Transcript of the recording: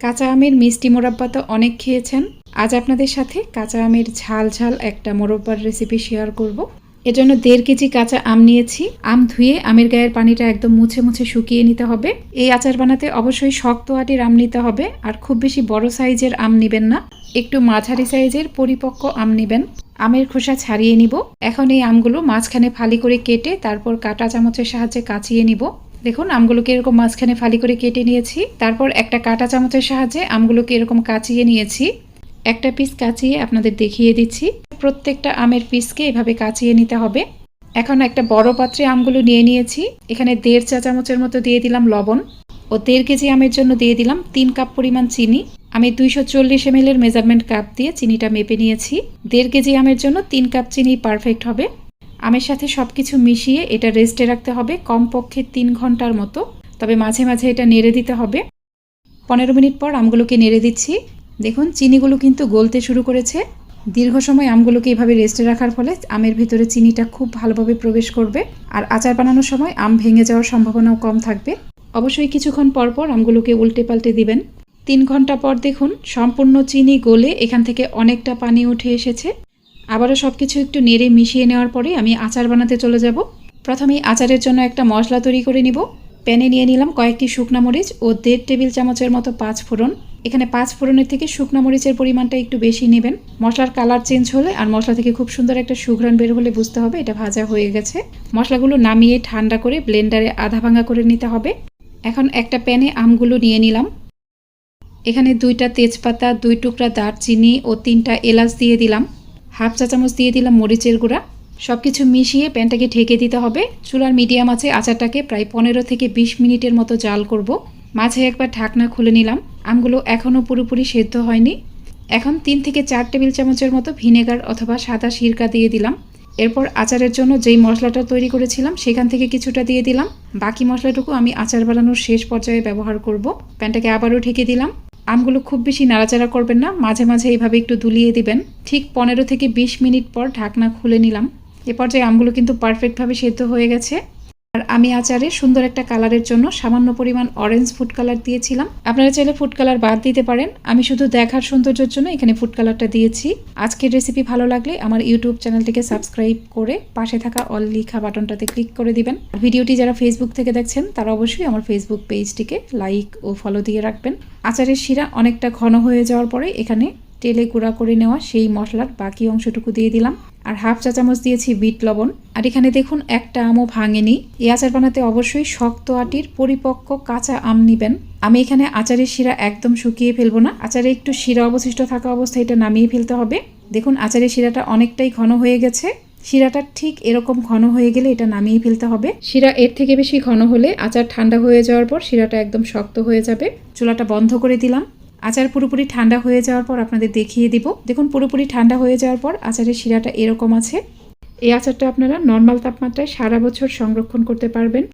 কাঁচা আমের মিষ্টি মোরব্বা তো অনেক খেয়েছেন। আজ আপনাদের সাথে কাঁচা আমের ঝাল ঝাল একটা মোরব্বার রেসিপি শেয়ার করব। এজন্য দেড় কেজি কাঁচা আম নিয়েছি। আম ধুয়ে আমের গায়ের পানিটা একদম মুছে মুছে শুকিয়ে নিতে হবে। এই আচার বানাতে অবশ্যই শক্ত আটির আম নিতে হবে, আর খুব বেশি বড় সাইজের আম নেবেন না। একটু মাঝারি সাইজের পরিপক্ক আম নেবেন। আমের খোসা ছাড়িয়ে নিব। এখন এই আমগুলো মাঝখানে ফালি করে কেটে তারপর কাঁটা চামচের সাহায্যে কাচিয়ে নিব। দেখুন, আমগুলোকে এরকম মাঝখানে ফালি করে কেটে নিয়েছি। তারপর একটা কাঁটা চামচের সাহায্যে আমগুলোকে এরকম কাচিয়ে নিয়েছি। একটা পিস কাচিয়ে আপনাদের দেখিয়ে দিচ্ছি। প্রত্যেকটা আমের পিসকে এভাবে কাচিয়ে নিতে হবে। এখন একটা বড় পাত্রে আমগুলো নিয়ে নিয়েছি। এখানে দেড় চা চামচের মতো দিয়ে দিলাম লবণ। ও দেড় কেজি আমের জন্য দিয়ে দিলাম তিন কাপ পরিমাণ চিনি। আমি দুইশো চল্লিশ এম মেজারমেন্ট কাপ দিয়ে চিনিটা মেপে নিয়েছি। দেড় কেজি আমের জন্য তিন কাপ চিনি পারফেক্ট হবে। আমের সাথে সব কিছু মিশিয়ে এটা রেস্টে রাখতে হবে কমপক্ষে তিন ঘণ্টার মতো। তবে মাঝে মাঝে এটা নেড়ে দিতে হবে। পনেরো মিনিট পর আমগুলোকে নেড়ে দিচ্ছি। দেখুন, চিনিগুলো কিন্তু গলতে শুরু করেছে। দীর্ঘ সময় আমগুলোকে এভাবে রেস্টে রাখার ফলে আমের ভিতরে চিনিটা খুব ভালোভাবে প্রবেশ করবে আর আচার বানানোর সময় আম ভেঙে যাওয়ার সম্ভাবনাও কম থাকবে। অবশ্যই কিছুক্ষণ পর পর আমগুলোকে উল্টে পাল্টে দিবেন। তিন ঘণ্টা পর দেখুন, সম্পূর্ণ চিনি গলে এখান থেকে অনেকটা পানি উঠে এসেছে। আবারও সব কিছু একটু নেড়ে মিশিয়ে নেওয়ার পরে আমি আচার বানাতে চলে যাব। প্রথমে আচারের জন্য একটা মশলা তৈরি করে নিব। প্যানে নিয়ে নিলাম কয়েকটি শুকনা মরিচ ও দেড় টেবিল চামচের মতো পাঁচ ফোড়ন। এখানে পাঁচ ফোড়নের থেকে শুকনা মরিচের পরিমাণটা একটু বেশি নেবেন। মশলার কালার চেঞ্জ হলে আর মশলা থেকে খুব সুন্দর একটা সুঘ্রাণ বের হলে বুঝতে হবে এটা ভাজা হয়ে গেছে। মশলাগুলো নামিয়ে ঠান্ডা করে ব্লেন্ডারে আধা ভাঙা করে নিতে হবে। এখন একটা প্যানে আমগুলো নিয়ে নিলাম। এখানে দুইটা তেজপাতা, দুই টুকরা দারচিনি ও তিনটা এলাচ দিয়ে দিলাম। হাফ চা চামচ দিয়ে দিলাম মরিচের গুঁড়া। সব কিছু মিশিয়ে প্যানটাকে ঢেকে দিতে হবে। চুলার মিডিয়াম আছে আচারটাকে প্রায় পনেরো থেকে বিশ মিনিটের মতো জাল করব। মাঝে একবার ঢাকনা খুলে নিলাম। আমগুলো এখনও পুরোপুরি সেদ্ধ হয়নি। এখন তিন থেকে চার টেবিল চামচের মতো ভিনেগার অথবা সাদা সিরকা দিয়ে দিলাম। এরপর আচারের জন্য যেই মশলাটা তৈরি করেছিলাম, সেখান থেকে কিছুটা দিয়ে দিলাম। বাকি মশলাটুকু আমি আচার বানানোর শেষ পর্যায়ে ব্যবহার করব। প্যানটাকে আবারও ঢেকে দিলাম। আমগুলো খুব বেশি নাড়াচাড়া করবেন না। মাঝে মাঝে এইভাবে একটু দুলিয়ে দিবেন। ঠিক পনেরো থেকে বিশ মিনিট পর ঢাকনা খুলে নিলাম। এ পর্যায়ে আমগুলো কিন্তু পারফেক্টভাবে সেদ্ধ হয়ে গেছে। আর আমি আচারে সুন্দর একটা কালারের জন্য সামান্য পরিমাণ অরেঞ্জ ফুড কালার দিয়েছিলাম। আপনারা চাইলে ফুড কালার বাদ দিতে পারেন। আমি শুধু দেখার সৌন্দর্যের জন্য এখানে ফুড কালারটা দিয়েছি। আজকের রেসিপি ভালো লাগলে আমার ইউটিউব চ্যানেলটিকে সাবস্ক্রাইব করে পাশে থাকা অল লিখা বাটনটাতে ক্লিক করে দিবেন। ভিডিওটি যারা ফেসবুক থেকে দেখছেন, তারা অবশ্যই আমার ফেসবুক পেজটিকে লাইক ও ফলো দিয়ে রাখবেন। আচারের শিরা অনেকটা ঘন হয়ে যাওয়ার পরে এখানে তেলে গুঁড়া করে নেওয়া সেই মশলার বাকি অংশটুকু দিয়ে দিলাম। আর হাফ চা চামচ দিয়েছি বিট লবণ। আর এখানে দেখুন, একটা আমও ভাঙেনি। এই আচার বানাতে অবশ্যই শক্ত আটির পরিপক্ক কাঁচা আম নিবেন। আমি এখানে আচারের শিরা একদম শুকিয়ে ফেলব না। আচারে একটু শিরা অবশিষ্ট থাকা অবস্থায় এটা নামিয়ে ফেলতে হবে। দেখুন, আচারের শিরাটা অনেকটাই ঘন হয়ে গেছে। শিরাটা ঠিক এরকম ঘন হয়ে গেলে এটা নামিয়ে ফেলতে হবে। শিরা এর থেকে বেশি ঘন হলে আচার ঠান্ডা হয়ে যাওয়ার পর শিরাটা একদম শক্ত হয়ে যাবে। চুলাটা বন্ধ করে দিলাম। আচার পুরোপুরি ঠান্ডা হয়ে যাওয়ার পর আপনাদের দেখিয়ে দিব। দেখুন, পুরোপুরি ঠান্ডা হয়ে যাওয়ার পর আচারের শিরাটা এরকম আছে। এই আচারটা আপনারা নর্মাল তাপমাত্রায় সারা বছর সংরক্ষণ করতে পারবেন।